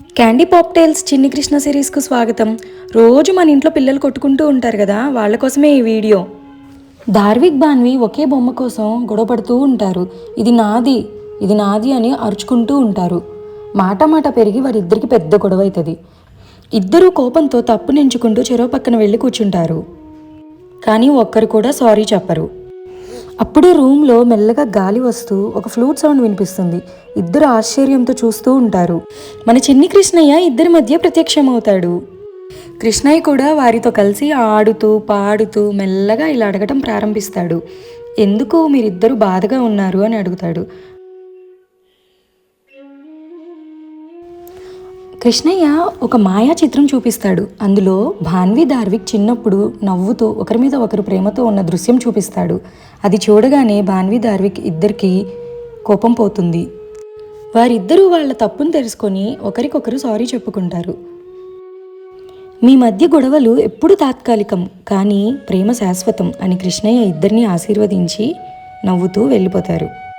Candy పాప్టైల్స్ Chinni Krishna సిరీస్కు స్వాగతం. రోజు మన ఇంట్లో పిల్లలు కొట్టుకుంటూ ఉంటారు కదా వాళ్ళ కోసమే ఈ వీడియో. ధార్విక్ బాన్వి ఒకే బొమ్మ కోసం గొడవపడుతూ ఉంటారు. ఇది నాది ఇది నాది అని అరుచుకుంటూ ఉంటారు. మాట మాట పెరిగి వారిద్దరికి పెద్ద గొడవ అవుతుంది ఇద్దరూ కోపంతో తప్పు నెంచుకుంటూ చెరో పక్కన వెళ్ళి కూర్చుంటారు. కానీ ఒక్కరు కూడా సారీ చెప్పరు. అప్పుడే రూమ్లో మెల్లగా గాలి వస్తూ ఒక ఫ్లూట్ సౌండ్ వినిపిస్తుంది. ఇద్దరు ఆశ్చర్యంతో చూస్తూ ఉంటారు. మన చిన్ని కృష్ణయ్య ఇద్దరి మధ్య ప్రత్యక్షమవుతాడు. కృష్ణయ్య కూడా వారితో కలిసి ఆడుతూ పాడుతూ మెల్లగా ఇలా అడగటం ప్రారంభిస్తాడు. ఎందుకు మీరిద్దరు బాధగా ఉన్నారు? అని అడుగుతాడు. కృష్ణయ్య ఒక మాయా చిత్రం చూపిస్తాడు. అందులో భాన్వి ధార్విక్ చిన్నప్పుడు నవ్వుతూ ఒకరి మీద ఒకరు ప్రేమతో ఉన్న దృశ్యం చూపిస్తాడు. అది చూడగానే భాన్వి ధార్విక్ ఇద్దరికి కోపం పోతుంది. వారిద్దరూ వాళ్ళ తప్పును తెలుసుకొని ఒకరికొకరు సారీ చెప్పుకుంటారు. మీ మధ్య గొడవలు ఎప్పుడు తాత్కాలికం కానీ ప్రేమ శాశ్వతం అని కృష్ణయ్య ఇద్దరిని ఆశీర్వదించి నవ్వుతూ వెళ్ళిపోతారు.